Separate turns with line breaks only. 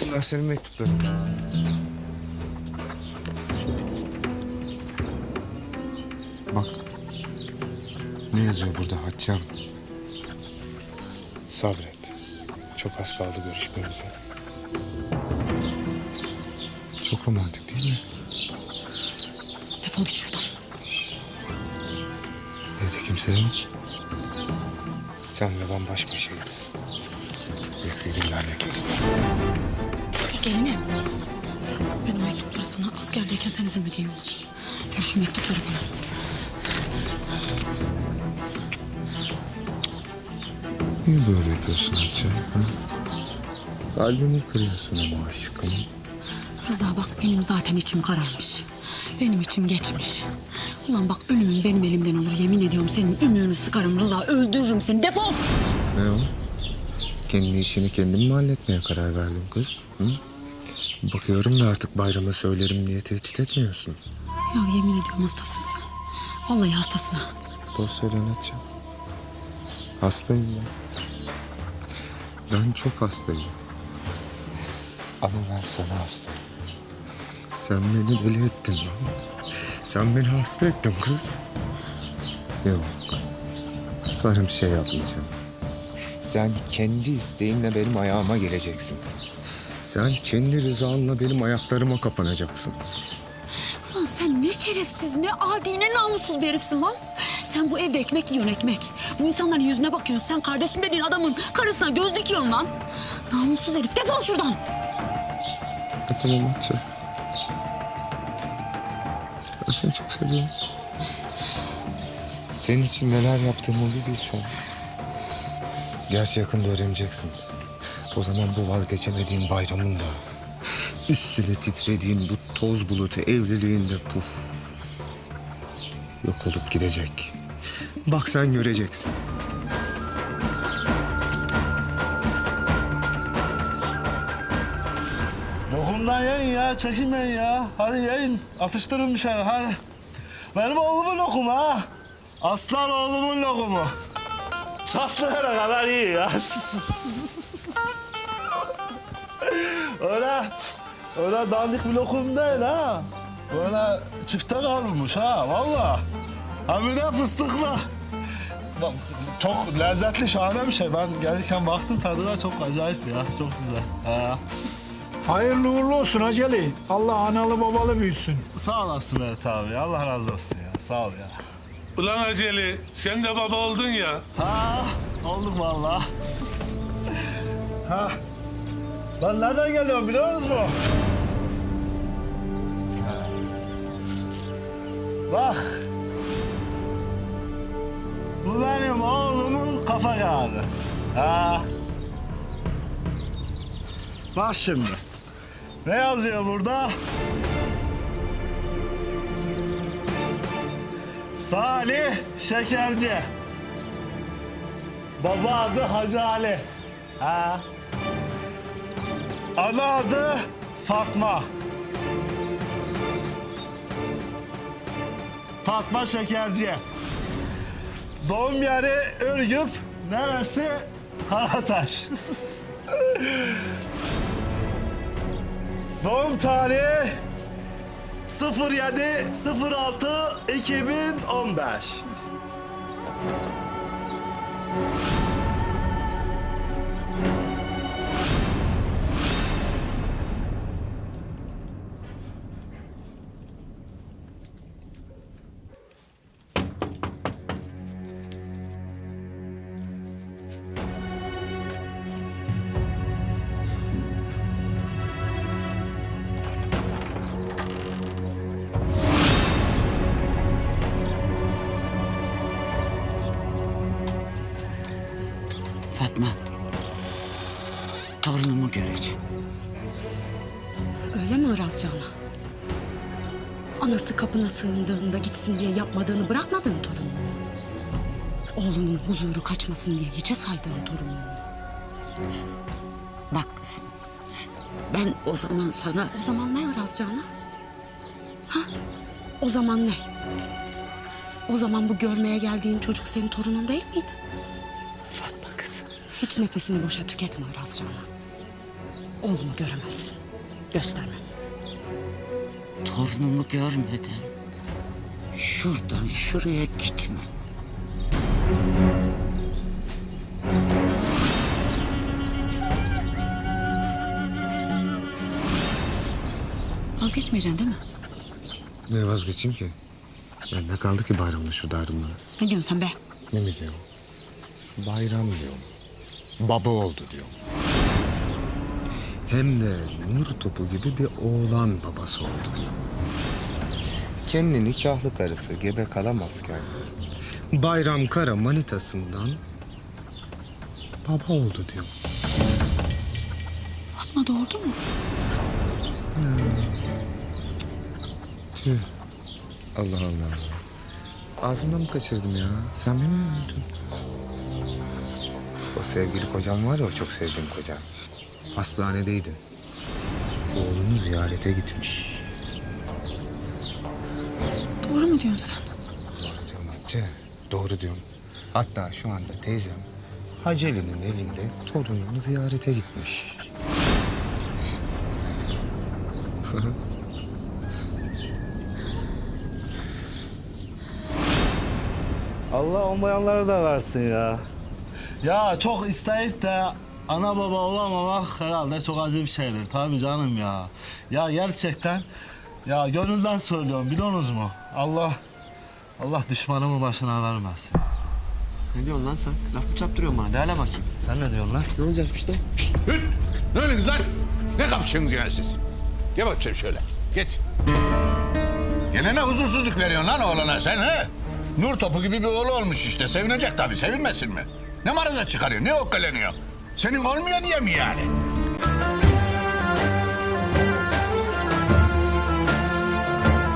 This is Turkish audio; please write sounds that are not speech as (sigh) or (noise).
Bunlar senin mektupların. Bak. Ne yazıyor burada Hatice'm?
Sabret. Çok az kaldı görüşmemize.
Çok romantik değil mi?
Defol git şuradan.
Evde kimse yok.
Sen ve ben baş başayız.
Eski günlerdeki gibi.
Çek elini. Ben o mektupları sana askerdeyken sen üzülme diye yolladım. Ver şu mektupları bana.
Niye böyle yapıyorsun Hatice? Ha? Kalbimi kırıyorsun ama aşkım.
Rıza bak benim zaten içim kararmış. Benim içim geçmiş. Ulan bak ölümün benim elimden olur. Yemin ediyorum senin ümüğünü sıkarım Rıza. Öldürürüm seni. Defol.
Ne o? Kendi işini kendin mi halletmeye karar verdin kız? Hı? Bakıyorum da artık bayrama söylerim diye tehdit etmiyorsun.
Ya yemin ediyorum hastasın sen. Vallahi hastasın ha.
Doğru söylüyorsun Hatice. Hastayım ben. Ben çok hastayım. Ama ben sana hastayım. Sen beni deli ettin lan. Sen beni hasta ettin kız. Yok. Sana bir şey yapmayacağım. Sen kendi isteğinle benim ayağıma geleceksin. Sen kendi rızanla benim ayaklarıma kapanacaksın.
Ulan sen ne şerefsiz, ne adi, ne namussuz bir herifsin lan. Sen bu evde ekmek yiyorsun ekmek. Bu insanların yüzüne bakıyorsun. Sen kardeşim dediğin adamın karısına göz dikiyorsun lan. Namussuz herif. Defol şuradan.
Yapamam Hatice. Ben seni çok seviyorum. Senin için neler yaptığımı bir bilsen. Gerçi yakında öğreneceksin. O zaman bu vazgeçemediğin bayramın da... ...üstüne titrediğin bu toz bulutu evliliğinde puf... ...yok olup gidecek. Bak sen göreceksin.
Lokumdan yiyin ya, çekinmeyin ya. Hadi yiyin, atıştırın bir şeyler hadi. Benim oğlumun lokumu ha. Aslan oğlumun lokumu. Çatlayana kadar iyi ya. öyle, öyle dandik bir lokum değil ha. Böyle çifte kavrulmuş ha, valla. Hem de fıstıklı. Bak, Çok lezzetli, şahane bir şey. Ben gelirken baktım tadına çok acayip ya, çok güzel. Ha.
Hayırlı uğurlu olsun Aceli. Allah analı babalı büyütsün.
Sağ olasın Evet abi. Allah razı olsun ya. Sağ ol ya.
Ulan Aceli sen de baba oldun ya.
Ha, olduk vallahi. ha. Ben nereden geliyorum biliyor musunuz mu? Bak. Bu benim oğlumun kafa kağıdı. Ha. Bak şimdi. Ne yazıyor burada? Salih Şekerci. Baba adı Hacı Ali. Ha. Ana adı Fatma. Fatma Şekerci. Doğum yeri Ürgüp, neresi? Karataş. (laughs) Doğum tarihi 07 06 2015.
Fatma. Torunumu göreceğim.
Öyle mi Iraz Can'a? Anası kapına sığındığında gitsin diye yapmadığını bırakmadığın torun. Oğlunun huzuru kaçmasın diye hiçe saydığın torun.
Bak kızım. Ben o zaman sana
O zaman ne Iraz Can'a? Ha? O zaman ne? O zaman bu görmeye geldiğin çocuk senin torunun değil miydi? Hiç nefesini boşa tüketme Can'a. Oğlumu göremezsin. Göstermem.
Torunumu görmeden şuradan şuraya gitme.
Vazgeçmeyeceksin değil mi?
Ne vazgeçeyim ki? Ya ne kaldı ki bayramda şu ayrımlara?
Ne diyorsun sen be?
Ne mi diyorum? Bayram diyorum. Baba oldu diyorum. Hem de nur topu gibi bir oğlan babası oldu diyorum. Kendi nikahlı karısı gebe kalamazken Bayram Kara manitasından baba oldu diyorum.
Fatma doğurdu mu?
Tüh. Allah Allah. Ağzımdan mı kaçırdım ya? Sen bilmiyor muydun? O sevgili kocam var ya, o çok sevdiğim kocam. Hastanedeydi. Oğlunu ziyarete gitmiş.
Doğru mu diyorsun sen?
Doğru diyorum Hatice. Doğru diyorum. Hatta şu anda teyzem Haceli'nin evinde torununu ziyarete gitmiş. (laughs)
Allah olmayanlara da versin ya. Ya çok isteyip de ana baba olamamak herhalde çok acı bir şeydir. Tabii canım ya. Ya gerçekten ya gönülden söylüyorum biliyorsunuz mu? Allah Allah düşmanımı başına vermez.
Ne diyorsun lan sen? Laf mı çaptırıyorsun bana? Değerle bakayım.
Sen ne diyorsun lan?
Ne olacakmış lan?
Hüt! Ne öyle lan? Ne kapışıyorsunuz yani siz? Gel bakayım şöyle. Geç. Gene ne huzursuzluk veriyorsun lan oğlana sen he? Nur topu gibi bir oğlu olmuş işte. Sevinecek tabii. Sevinmesin mi? Ne maraza çıkarıyor? Ne okkaleniyor? Senin olmuyor diye mi yani?